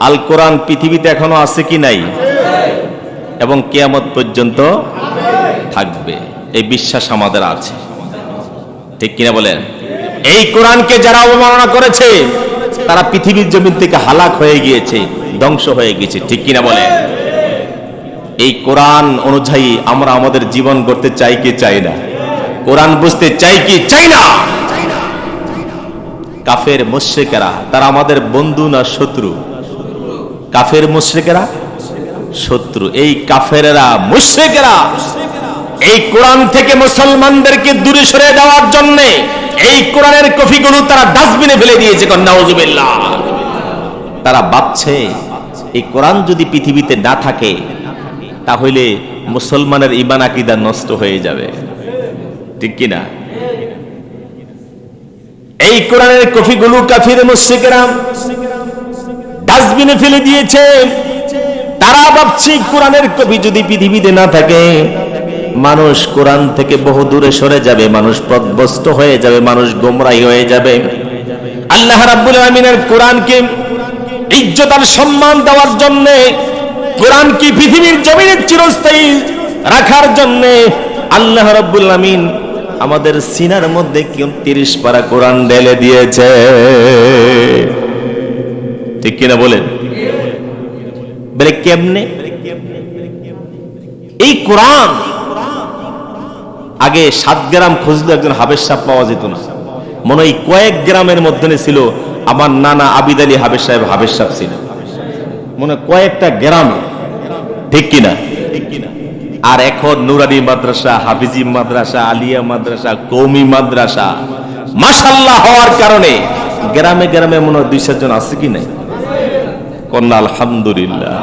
আল কোরআন পৃথিবীতে এখনও আছে কি নাই? এবং কেয়ামত পর্যন্ত থাকবে। এই বিশ্বাস আমাদের আছে। ঠিক কিনা বলেন? এই কোরআনকে যারা অবমাননা করেছে, তারা পৃথিবীর জমিন থেকে হালাক হয়ে গিয়েছে, ধ্বংস হয়ে গেছে ঠিক কিনা বলেন? এই কোরআন অনুযায়ী আমরা আমাদের জীবন করতে চাই কি চাই না? কোরআন বুঝতে চাই কি চাই না? কাফের, মুশ্রিকেরা, তারা আমাদের বন্ধু না শত্রু? কাফের মুশ্রিকেরা? শত্রু। এই কাফেরেরা মুশ্রিকেরা। এই কোরআন থেকে মুসলমানদেরকে দূরে সরে দেওয়ার জন্য এই কোরআনের কফিগুলো তারা ডাস্টবিনে ফেলে দিয়েছে কন্যাউজুবিল্লাহ তারা ভাবছে, এই কোরআন যদি পৃথিবীতে না থাকে, তাহলে মুসলমানের ইমান আকিদা নষ্ট হয়ে যাবে। ঠিক কিনা এই কোরআনের কফিগুলো কাফির মুশ্রিকেরা ডাস্টবিনে ফেলে দিয়েছে। তারা ভাবছে, কোরআনের কবি যদি পৃথিবীতে না থাকে, মানুষ কোরআন থেকে বহু দূরে সরে যাবে, মানুষ পথভ্রষ্ট হয়ে যাবে, মানুষ গোমরাই হয়ে যাবে। আল্লাহ রাব্বুল আমিনের কোরআনকে ইজ্জত আর সম্মান দেওয়ার জন্য, কোরআন কি পৃথিবীর জমিনে চিরস্থায়ী রাখার জন্য আল্লাহ রাব্বুল আমিন আমাদের সিনার মধ্যে কি তিরিশ পারা কোরআন ঢেলে দিয়েছে। ঠিক কিনা বলেন? বলে কেমনে? এই কোরআন আগে সাত গ্রাম খুঁজলে একজন হাবের সাহেব পাওয়া যেত না। মনে হয় কয়েক গ্রামের মধ্যে ছিল আমার নানা আবিদ আলী হাবের সাহেব হাবের সাহেব ছিল। মনে কয়েকটা গ্রামে। ঠিক কিনা? আর এখন নুরানি মাদ্রাসা, হাফিজি মাদ্রাসা, আলিয়া মাদ্রাসা, কৌমি মাদ্রাসা মাসাল্লাহ হওয়ার কারণে গ্রামে গ্রামে মনে হয় দুই চারজন আছে কি নাই? কন্যা আলহামদুলিল্লাহ।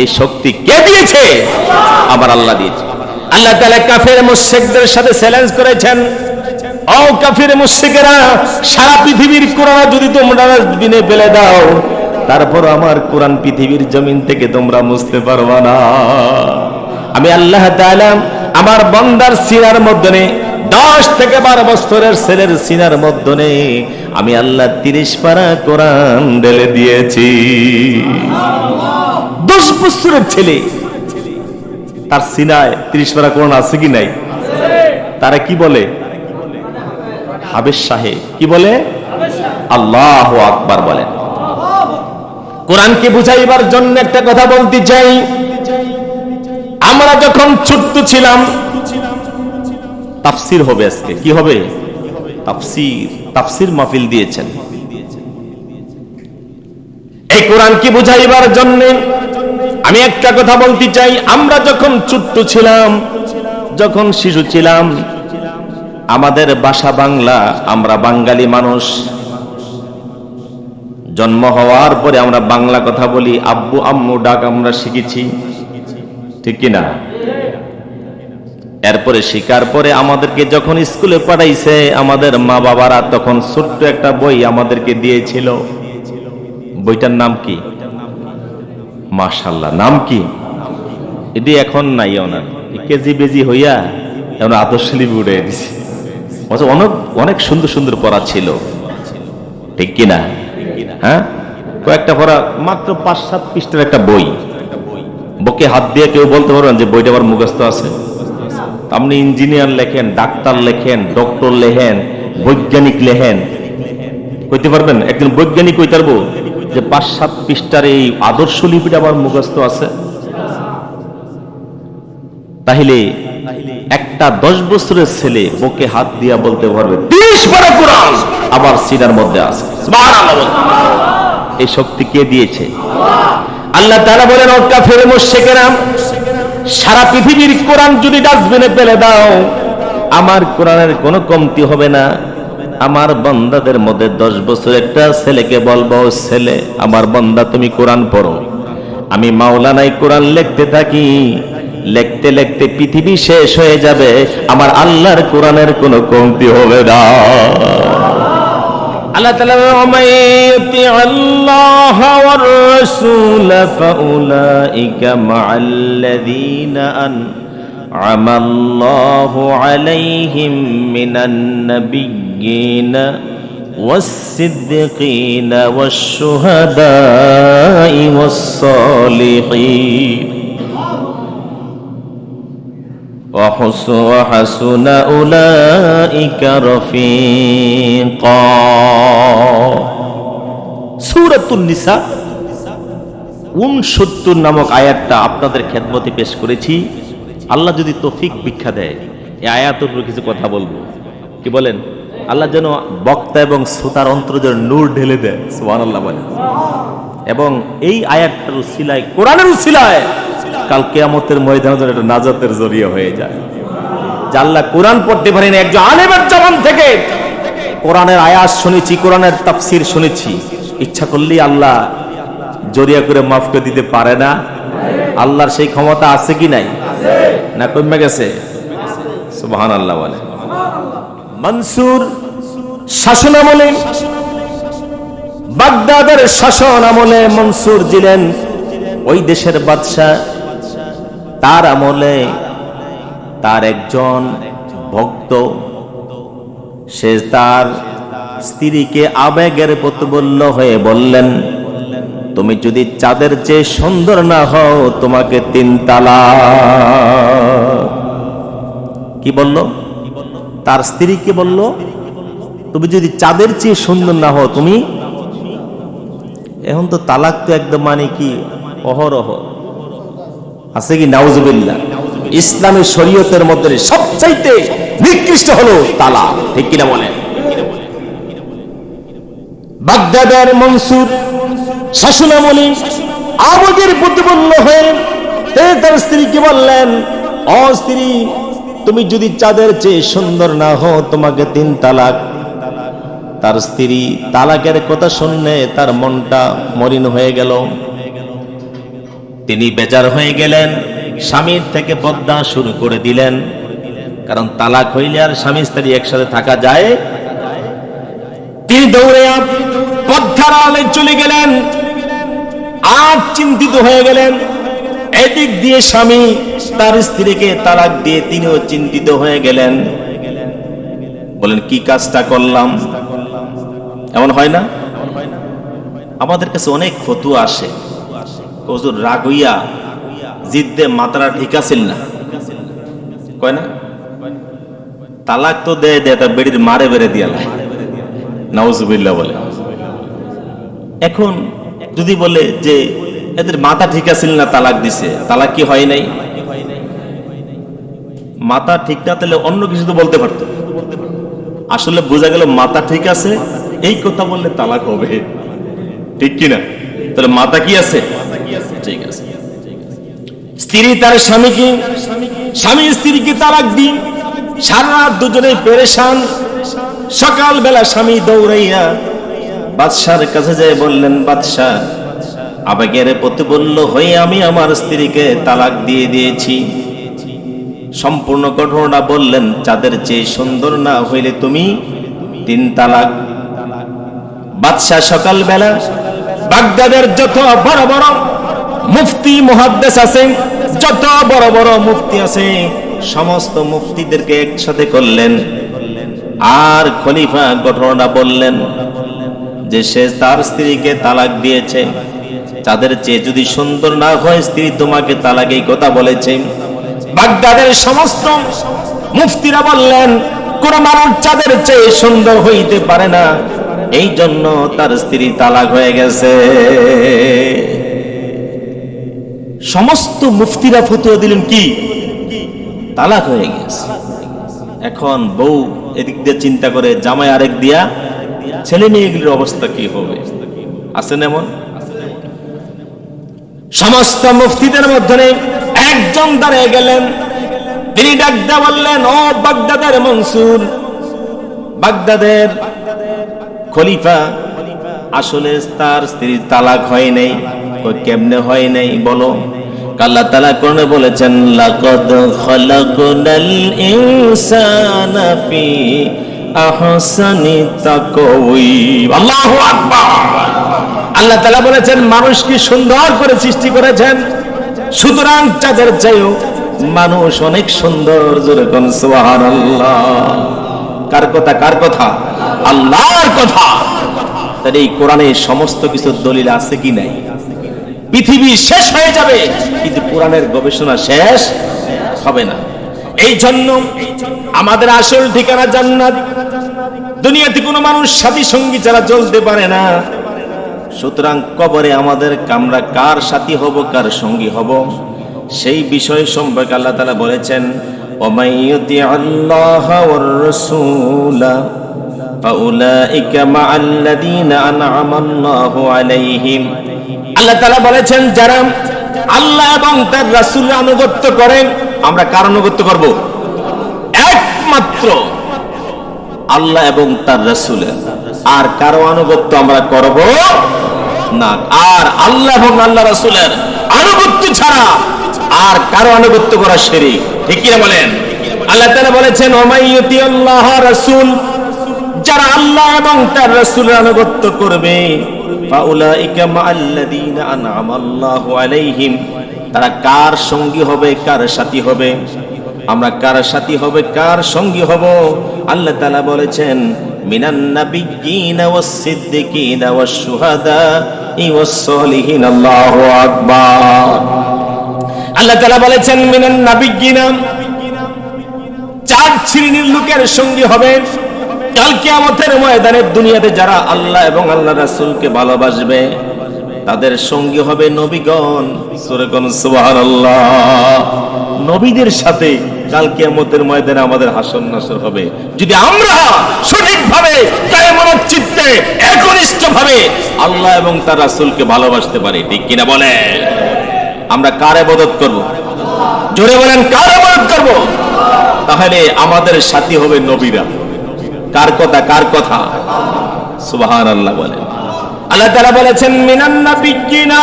এই শক্তি কে দিয়েছে? আমার আল্লাহ দিয়েছে। আল্লাহ তাআলা কাফের মুশরিকদের সাথে চ্যালেঞ্জ করেছেন। ও কাফের মুশরিকেরা, সারা পৃথিবীর কোরআন যদি তোমরা বিনে ফেলে দাও, তারপর আমার কোরআন পৃথিবীর জমিন থেকে তোমরা মুছতে পারবা না। আমি আল্লাহ তাআলা আমার বন্দার সিনার মধ্যে দশ থেকে বারো বছরের ছেলের সিনার মধ্যে আমি আল্লাহ তিরিশ পারা কোরআন ঢেলে দিয়েছি। দশ বছরের ছেলে, তার সিনায় তিরিশ পারা কোরআন আছে কি নাই? তারা কি বলে? হাবেশ সাহেব কি বলে? আল্লাহ আকবার বলেন কোরআনকে বুঝাইবার জন্য একটা কথা বলতে চাই। আমরা যখন ছোট্ট ছিলাম তাফসির হবে আজকে। কি হবে? তাফসির। তাফসির মাহফিল দিয়েছেন। এই কোরআনকে বুঝাইবার জন্য? আমি একটা কথা বলতে চাই। আমরা যখন ছোট্ট ছিলাম, যখন শিশু ছিলাম, আমাদের ভাষা বাংলা, আমরা বাঙালি মানুষ। জন্ম হওয়ার পরে আমরা বাংলা কথা বলি, আব্বু, আম্মু, ডাক আমরা শিখেছি। ঠিক কিনা? এরপরে শিকার পরে আমাদেরকে যখন স্কুলে পাঠাইছে, আমাদের মা বাবারা তখন ছোট্ট একটা বই আমাদেরকে দিয়েছিল। বইটার নাম কি? মাশাল্লাহ নাম কি? এটি এখন নাই ওনার। কেজি বেজি হইয়া এখন আদর্শ লিপি উঠে দিছে। অথচ অনেক অনেক সুন্দর সুন্দর পড়া ছিল। ঠিক কিনা হ্যাঁ? কয়েকটা পড়া, মাত্র পাঁচ সাত পৃষ্ঠের একটা বই। বকে হাত দিয়ে কেউ বলতে পারবেন যে বইটা আমার মুখস্থ আছে? আপনি ইঞ্জিনিয়ার লেখেন, ডাক্তার লেখেন, ডক্টর লেখেন, বৈজ্ঞানিক লেখেন। কইতে পারবেন? একজন বৈজ্ঞানিক কইতে পারব যে পাঁচ, সাত পৃষ্ঠার এই আদর্শ লিপিটা আমার মুখস্থ আছে। তাহলে একটা দশ বছরের ছেলে বুকে হাত দিয়া বলতে পারবে, তিরিশ পারা কোরআন আবার সিনার মধ্যে আছে। এই শক্তি কে দিয়েছে? আল্লাহ তাআলা বলেন ও কাফের মুশরিকেরা সারা পৃথিবীর কোরআন যদি ডাস্টবিনে ফেলে দাও, আমার কোরআনের কোনো কমতি হবে না। আমার বন্দাদের মধ্যে দশ বছর একটা ছেলেকে বলব, ছেলে, আমার বন্দা, তুমি কোরআন পড়ো। আমি মাওলানাই কোরআন লিখতে থাকি। লিখতে লিখতে পৃথিবী শেষ হয়ে যাবে। আমার আল্লাহর কোরআনের কোনো কমতি হবে না। আল্লাহ তাআলা ومن يطع الله والرسول فأولئك مع الذين أنعم الله عليهم من النبيين والصديقين والشهداء والصالحين وحسن أولئك رفيقا سورة النساء উনসত্তর নামক আয়াতটা আপনাদের খেদমতে পেশ করেছি আল্লাহ যদি তৌফিক ভিক্ষা দেয় এই আয়াতের উপর কিছু কথা বলবো কি বলেন আল্লাহ যেন বক্তা এবং শ্রোতার অন্তর যেন নূর ঢেলে দেয় সুবান আল্লাহ বলেন এবং এই আয়াতটার উসিলায় কোরআনের উসিলায় কাল কেয়ামতের ময়দানে যেন এটা নাজাতের জরিয়া হয়ে যায়। আল্লাহ কোরআন পড়তে পারেন, একজন আলেমের জবান থেকে। কোরআনের আয়াত শুনেছি, কোরআনের তাফসির শুনেছি। ইচ্ছা করলেই আল্লাহ জরিয়া করে মাফ করে দিতে পারে না। আল্লাহর সেই ক্ষমতা আছে কি নাই? না কমে গেছে? সুবহান আল্লাহ বলে। মনসুর শাসন আমলে, বাগদাদের শাসন আমলে মনসুর ছিলেন ওই দেশের বাদশাহ। তার আমলে তার একজন ভক্ত, সে তার স্ত্রীকে আবেগের প্রতিবল্য হয়ে বললেন, তুমি যদি চাঁদের চেয়ে সুন্দর না হও, তোমাকে তিন তালা। কি বলল? তার স্ত্রীকে বলল, তুমি যদি চাঁদের চেয়ে সুন্দর না হও, তুমি? এখন তো তালাক তো একদম মানে কি? অহরহ। আছে কি? নাউজুবিল্লাহ। ইসলামী শরীয়তের মধ্যে সবচাইতে নিকৃষ্ট হলো তালাক। ঠিক কিনা বলেন? বাগদাদের মনসুর, শাসনামলী আবেগের প্রতিপন্ন হয়ে তার স্ত্রীকে বললেন, অ স্ত্রী, তুমি যদি চাঁদের চেয়ে সুন্দর না হও, তোমাকে তিন তালাক। তার স্ত্রী তালাকের কথা শুনলে তার মনটা মরিন হয়ে গেল। তিনি বেজার হয়ে গেলেন, স্বামীর থেকে পদ্মা শুরু করে দিলেন। কারণ তালাক হইলে আর স্বামী স্ত্রী একসাথে থাকা যায়। তিনি দৌড়ে পদ্মার আলে চলে গেলেন, আর চিন্তিত হয়ে গেলেন। এদিক দিয়ে স্বামী তার স্ত্রীকে তালাক দিয়ে তিনিও চিন্তিত হয়ে গেলেন। বলেন, কি কাজটা করলাম? এমন হয় না? আমাদের কাছে অনেক ফতুয়া আসে। কজুর রাগ হইয়া জিদ্দে মাত্রা ঠিক আছিল না। কয় না? তালাক তো দেয় দেয় তার বেড়ির মারে বেড়ে দিয়া নাউজুবিল্লাহ বলে। এখন যদি বলে যে এদের মাথা ঠিক আছিল না, তালাক দিছে, তালাক কি হয় নাই? মাথা ঠিক না, তাহলে অন্য কিছু তো বলতে পারতো। আসলে বোঝা গেল মাথা ঠিক আছে, এই কথা বললে তালাক হবে। ঠিক কিনা? তাহলে মাথা কি আছে? ঠিক আছে। স্ত্রী তার স্বামীকে, স্বামী স্ত্রীকে তালাক দিন। সারা রাত দুজনে পেরেশান। সকাল বেলা স্বামী দৌড়াইয়া বাদশার কাছে যায় বললেন বাদশাহ আবেগের প্রতিবল্য হয়ে আমি আমার স্ত্রীকে তালাক দিয়ে দিয়েছি। সম্পূর্ণ ঘটনাটা বললেন, চাঁদের চেয়ে সুন্দর না হইলে তুমি তিন তালাক। বাদশাহ সকালবেলা বাগদাদের যত বড় বড় মুফতি মুহাদ্দেস আছে, যত বড় বড় মুফতি আছে, সমস্ত মুফতিদেরকে একসাথে করলেন। আর খলিফা ঘটনাটা বললেন যে, সে তার স্ত্রীকে তালাক দিয়েছে। চাঁদের চেয়ে যদি সুন্দর না হয়, স্ত্রী তোমাকে তালাক এই কথা বলেছে। বাগদাদের সমস্ত মুফতিরা বললেন, কোন মানুষ চাঁদের চেয়ে সুন্দর হইতে পারে না এই জন্য তার স্ত্রী তালাক হয়ে গেছে। সমস্ত মুফতিরা ফতুয়া দিলেন কি? তালাক হয়ে গেছে। এখন বউ এদিক দিয়ে চিন্তা করে, জামাই আরেক দিয়া, ছেলে মেয়েগুলির অবস্থা কি হবে? আছেন এমন? সমস্ত মুফতিদের মধ্যে একজন দাঁড়িয়ে গেলেন। তিনি ডাকদা বললেন, ও বাগদাদের মনসুর, বাগদাদের খলিফা, আসলে তার স্ত্রীর তালাক হয় নাই। কেমনে হয় নাই, বলো। আল্লাহ তালা কোন বলেছেন, লাকদ খলাকুনাল ইনসানা ফি আহসানি আল্লাহু আকবার। আল্লাহ বলেছেন সুন্দর করে সৃষ্টি করেছেন। সুতরাং চাঁদের চাইও মানুষ অনেক সুন্দর। জোরে কোন কার কথা কার কথা? আল্লাহর কথা। তাহলে এই কোরআনে সমস্ত কিছু দলিল আছে কি নাই? পৃথিবী শেষ হয়ে যাবে। কিন্তু কোরআনের গবেষণা শেষ হবে না। এই জন্য আমাদের আসল ঠিকানা জান্নাত। দুনিয়াতে কোনো মানুষ সাথী সঙ্গী ছাড়া চলতে পারে না। সুতরাং কবরে আমাদের কামরা কার সাথী হব কার সঙ্গী হব সেই বিষয় সম্পর্কে আল্লাহ তালা বলেছেন ওমাইয়তি আল্লাহ রাসূলা মাআল্লাযীনা আনআমা আল্লাহু আলাইহিম। আল্লাহ তাআলা বলেছেন, যারা আল্লাহ এবং তার রাসূলের আনুগত্য করেন, আমরা কার আনুগত্য করব? একমাত্র আল্লাহ এবং তার রাসূলের। আর কারও আনুগত্য আমরা করব না। আর আল্লাহ এবং আল্লাহ রাসূলের আনুগত্য ছাড়া আর কারও আনুগত্য করা শিরিক। ঠিক কি না বলেন? আল্লাহ তাআলা বলেছেন ওমাইয়তি আল্লাহ রাসূল। যারা আল্লাহ এবং তার রাসূলের আনুগত্য করবে ফাউলাইকা মাআল্লাযীনা আনআমা আল্লাহু আলাইহিম। তারা কার সঙ্গী হবে, কার সাথী হবে? আমরা কার সাথী হবে, কার সঙ্গী হব? আল্লাহ তাআলা বলেছেন, মিনান নাবিয়্যিন ওয়াস সিদ্দিকিন ওয়াস ওয়াস সলিহিন, আল্লাহু আকবার। আল্লাহ তাআলা বলেছেন, মিনান চার শ্রেণির লোকের সঙ্গী হবে। কাল কিয়ামতের ময়দানে দুনিয়াতে যারা আল্লাহ এবং আল্লাহ রাসূলকে ভালোবাসবে, তাদের সঙ্গী হবে নবীগণ। সূরা কোন সুবহানাল্লাহ। নবীদের সাথে কাল কিয়ামতের ময়দানে আমাদের হাসন নাসর হবে। যদি আমরা সঠিকভাবে চিত্তে, একনিষ্ঠভাবে আল্লাহ এবং তার রাসূলকে ভালোবাসতে পারি, ঠিক কিনা বলে আমরা কার ইবাদত করব? জোরে বলেন, কার ইবাদত করব? তাহলে আমাদের সাথী হবে নবীরা। কার কথা কার কথা? সুবহান আল্লাহ বলেন। আল্লাহ তাআলা বলেছেন, মিনান নাবিয়্যিনা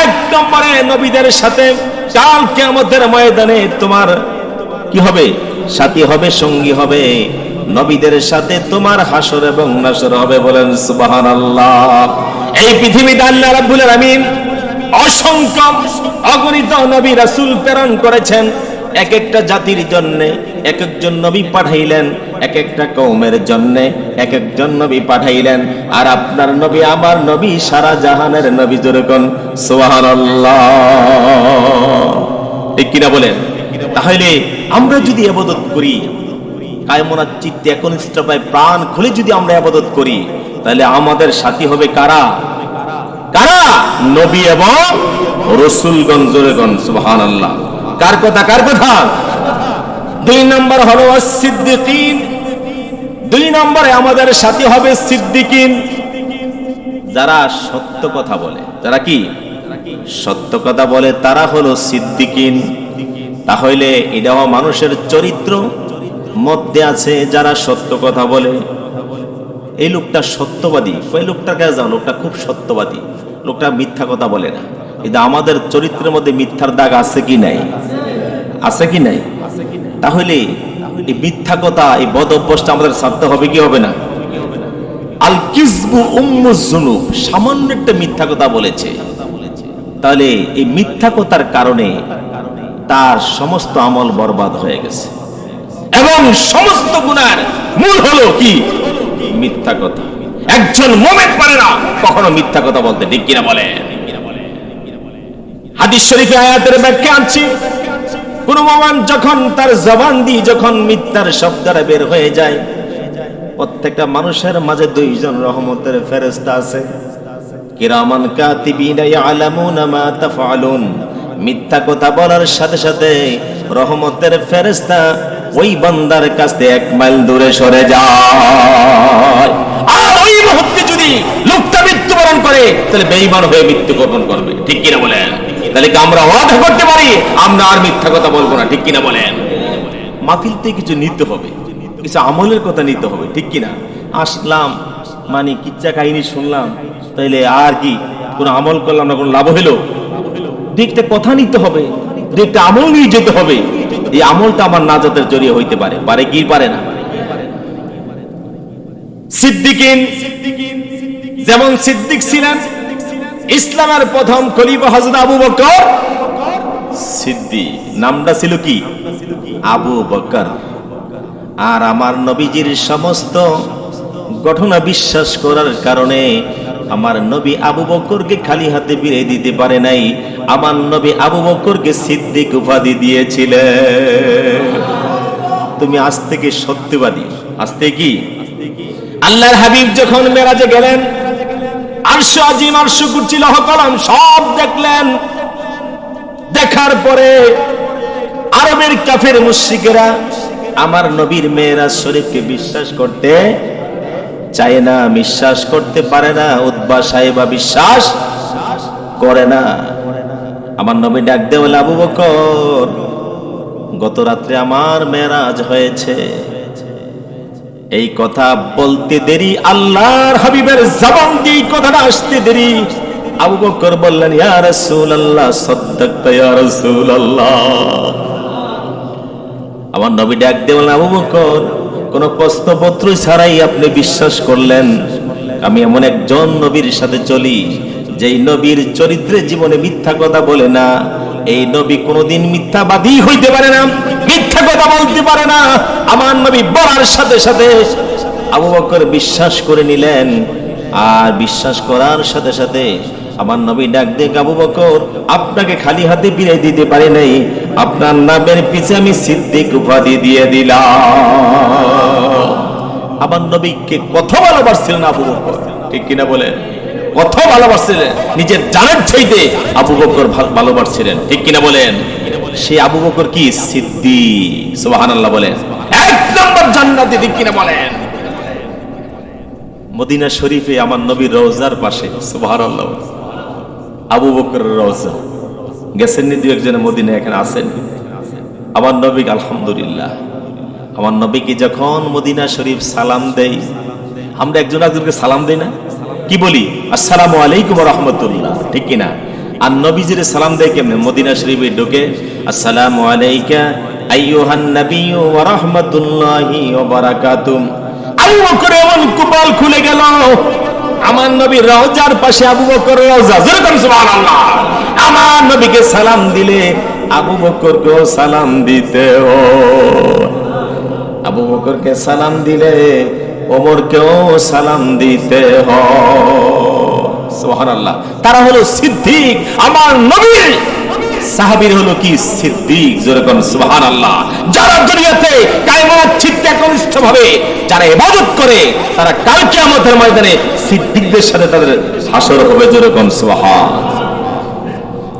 এক নম্বরে নবীদের সাথে কাল কিয়ামতের ময়দানে তোমার কি হবে? সাথী হবে, সঙ্গী হবে। নবীদের সাথে তোমার হাসর এবং নাসর হবে বলেন সুবহানাল্লাহ। এই পৃথিবীতে আল্লাহ রাব্বুল আলামিন অসংখ্য অগণিত নবী রাসূল প্রেরণ করেছেন। এক একটা জাতির জন্যে, এক একজন নবী পাঠাইলেন, এক একটা কৌমের জন্যে, এক একজন নবী পাঠাইলেন। আর আপনার নবী আমার নবী, সারা জাহানের নবী যেরকম, সুবহানাল্লাহ। ঠিক কিনা বলেন? তাহলে আমরা যদি আবাদত করি, কায়মনার চিত্তে একনিষ্ঠ পায় প্রাণ খুলে যদি আমরা আবাদত করি, তাহলে আমাদের সাথী হবে কারা? কারা? নবী এবং রসুলগঞ্জ সুবহানাল্লাহ। কার কথা কার কথা? দুই নম্বর হলো সিদ্দিকিন দুই নম্বরে আমাদের সাথী হবে সিদ্দিকিন। যারা সত্য কথা বলে। যারা কি? সত্য কথা বলে তারা হলো সিদ্দিকিন। তাহলে এটাও মানুষের চরিত্র মধ্যে আছে যারা সত্য কথা বলে। এই লোকটা সত্যবাদী। ওই লোকটার কাছে যাও লোকটা খুব সত্যবাদী। লোকটা মিথ্যা কথা বলে না। কিন্তু আমাদের চরিত্রের মধ্যে মিথ্যার দাগ আছে কি নাই? আছে কি নাই? তাহলে এই মিথ্যা কথা এই বদ অভ্যাসটা আমাদের ছাড়তে হবে কি হবে না? আল কিসবু উম্মুজুনুব সামান্য একটা মিথ্যা কথা বলেছে। তাহলে এই মিথ্যা কথার কারণে তার সমস্ত আমল বরবাদ হয়ে গেছে। এবং সমস্ত গুনার মূল হলো কি? মিথ্যা কথা একজন মোমেন পারে না, কখনো মিথ্যা কথা বলতে ঠিক কিনা বলে হাদিস শরীফে আয়াতের ব্যাখ্যা আনছি কোন মোমান যখন তার জবান দিয়ে যখন মিথ্যার শব্দটা বের হয়ে যায়, প্রত্যেকটা মানুষের মাঝে দুইজন রহমতের ফেরেস্তা আছে। কিরামান কাতিবিনা ইয়ালামুনা মা তাফআলুন। মিথ্যা কথা বলার সাথে সাথে রহমতের ফেরেস্তা ওই বান্দার কাছ এক মাইল দূরে সরে যায়। আর ওই মুহূর্তে যদি লোকটা মৃত্যুবরণ করে, তাহলে বেঈমান হয়ে মৃত্যু মৃত্যুবরণ করবে। ঠিক কিনা বলেন? তাহলে কি আমরা ওয়াদা করতে পারি? আমরা আর মিথ্যা কথা বলব না, ঠিক কিনা বলেন? থেকে কিছু নিতে হবে, কিছু আমলের কথা নিতে হবে, ঠিক কিনা? আসলাম মানে কিচ্ছা কাহিনী শুনলাম, তাইলে আর কি, কোনো আমল করলাম না, কোনো লাভ হইল? দেখতে কথা নিতে হবে দেখতে আমল নিয়ে যেতে হবে। এই আমলটা আমার নাজাতের জড়িয়ে হইতে পারে পারে কি, পারে না? সিদ্দিকিন, যেমন সিদ্দিক ছিলেন ইসলামের প্রথম খলিফা হযরত আবু বকর সিদ্দিক। নামটা ছিল কি? আবু বকর। আর আমার নবীজির সমস্ত ঘটনা বিশ্বাস করার কারণে আমার নবী আবু বকরকে খালি হাতে বিয়ে দিতে পারে নাই। আমার নবী আবু বকরকে সিদ্দিক উপাধি দিয়েছিলেন। তুমি আজ থেকে সত্যবাদী। আজ থেকে কি? আল্লাহর হাবিব যখন মেরাজে গেলেন আরশ আজিম আরশ কুরসি লহ সব দেখলেন। দেখার পরে আরবের কাফের মুশরিকেরা আমার নবীর মেয়েরা শরীফকে বিশ্বাস করতে চায় না, বিশ্বাস করতে পারে না উদ্বা সাহেবা বিশ্বাস করে না। আমার নবী ডাক দে বলে আবু বকর, গত রাত্রে আমার মেরাজ হয়েছে। এই কথা বলতে দেরি, আল্লাহর হাবিবের জবান দিয়ে কথাটা আসতে দেরি। আবু বকর বললেন, ইয়া রাসূলুল্লাহ, সাদ্দাকতা, ইয়া রাসূলুল্লাহ। আমার নবী ডাক দিয়ে বললেন, আবু বকর, কোন প্রশ্নপত্র ছাড়াই আপনি বিশ্বাস করলেন? আমি এমন একজন নবীর সাথে চলি, যেই নবীর চরিত্রে জীবনে মিথ্যা কথা বলে না। এই নবী কোনোদিন মিথ্যাবাদী হইতে পারে না, মিথ্যা কথা বলতে পারে না। আমার নবী বলার সাথে সাথে আবু বকর বিশ্বাস করে নিলেন আর বিশ্বাস করার সাথে সাথে আমার নবী ডাক দিয়ে আবু বকর, আপনাকে খালি হাতে বিদায় দিতে পারে নাই, আপনার নামের পিছে আমি সিদ্দিক উপাধি দিয়ে দিলাম। আমার নবীকে কত ভালোবাসছিলেন আবু বকর, ঠিক কিনা বলেন? কত ভালোবাসছিলেন? নিজের জানের চাইতে আবু বকর ভাল- ভালোবাসছিলেন। ঠিক কিনা বলেন? সেই আবু বকর কি? সিদ্দি সুবহানাল্লাহ বলেন। এক নম্বর জান্নাতি, ঠিক কিনা বলেন? মদিনা শরীফে আমার নবীর রওজার পাশে, সুবহানাল্লাহ আবু বকর রওজা। গেছেন নি দু একজন মদিনা এখানে আছেন? আমার নবী, আলহামদুলিল্লাহ। আমার নবীকে যখন মদিনা শরীফ সালাম দেয়, আমরা একজন একজনকে সালাম দেই না? কি বলি? আসসালামু আলাইকুম রহমতুল্লাহ। ঠিক কিনা? আর নবীজির সালাম কেমনে? মদিনা শরীফে ঢুকে, আসসালামু আলাইকা আইয়ুহান নাবিয়্যু ওয়া রাহমাতুল্লাহি ওয়া বারাকাতুহু। আবু বকর এমন কুপাল খুলে গেল। আমার নবীর রওজার পাশে আবু বকর রওজা। যেরকম সুবহানাল্লাহ। আমার নবীকে সালাম দিলে আবু বকরকেও সালাম দিতে ও আবু বকরকে সালাম দিলে ওমরকেও সালাম দিতে হ। সুবহানাল্লাহ। তারা হলো সিদ্দিক, আমার নবী। সাহাবীর হলো কি সিদ্দিক? যেরকম একনিষ্ঠ ভাবে যারা করে, তারা সিদ্দিকদের সাথে তাদের হবে যেরকম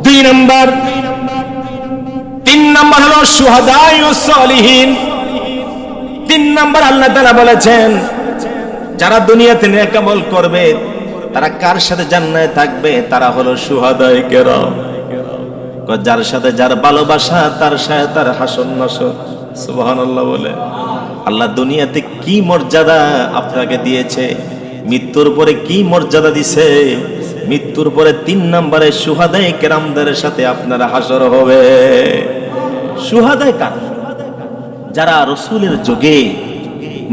দুই নাম্বার, তিন নাম্বার হলো তিন নাম্বার আল্লাহ বলেছেন যারা দুনিয়াতে নেক আমল করবে, তারা কার সাথে জান্নাতে থাকবে? তারা হলো সুহাদাই কেরাম যার সাথে যার ভালোবাসা, তার সাথে তার হাসন নাসন বলে। আল্লাহ দুনিয়াতে কি মর্যাদা আপনাকে দিয়েছে? মৃত্যুর পরে কি মর্যাদা দিছে? মৃত্যুর পরে তিন নম্বরে সুহাদাই কেরামদের সাথে আপনার হাসর হবে। সুহাদাই কার? যারা রসুলের যোগে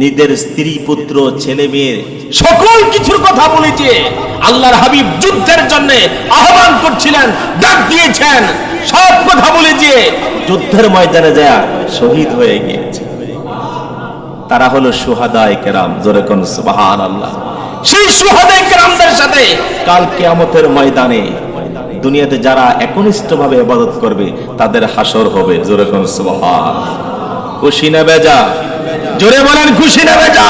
নিজের স্ত্রী পুত্র ছেলে মেয়ে সকল কিছুর কথা বলেছে। আল্লাহর হাবিব যুদ্ধের জন্য আহ্বান করছিলেন ডাক দিয়েছেন। সব কথা বলেছে। যুদ্ধের ময়দানে যায় শহীদ হয়ে গিয়েছে। তারা হলো সুহাদায় কেরাম জোরে কোন সুবাহান আল্লাহ সেই সুহাদায় কেরামদের সাথে কাল কিয়ামতের ময়দানে দুনিয়াতে যারা একনিষ্ঠ ভাবে ইবাদত করবে তাদের হাসর হবে জোরে কোন সুবহান খুশি না বেজা? জোরে বলেন খুশি নেবে বেজা?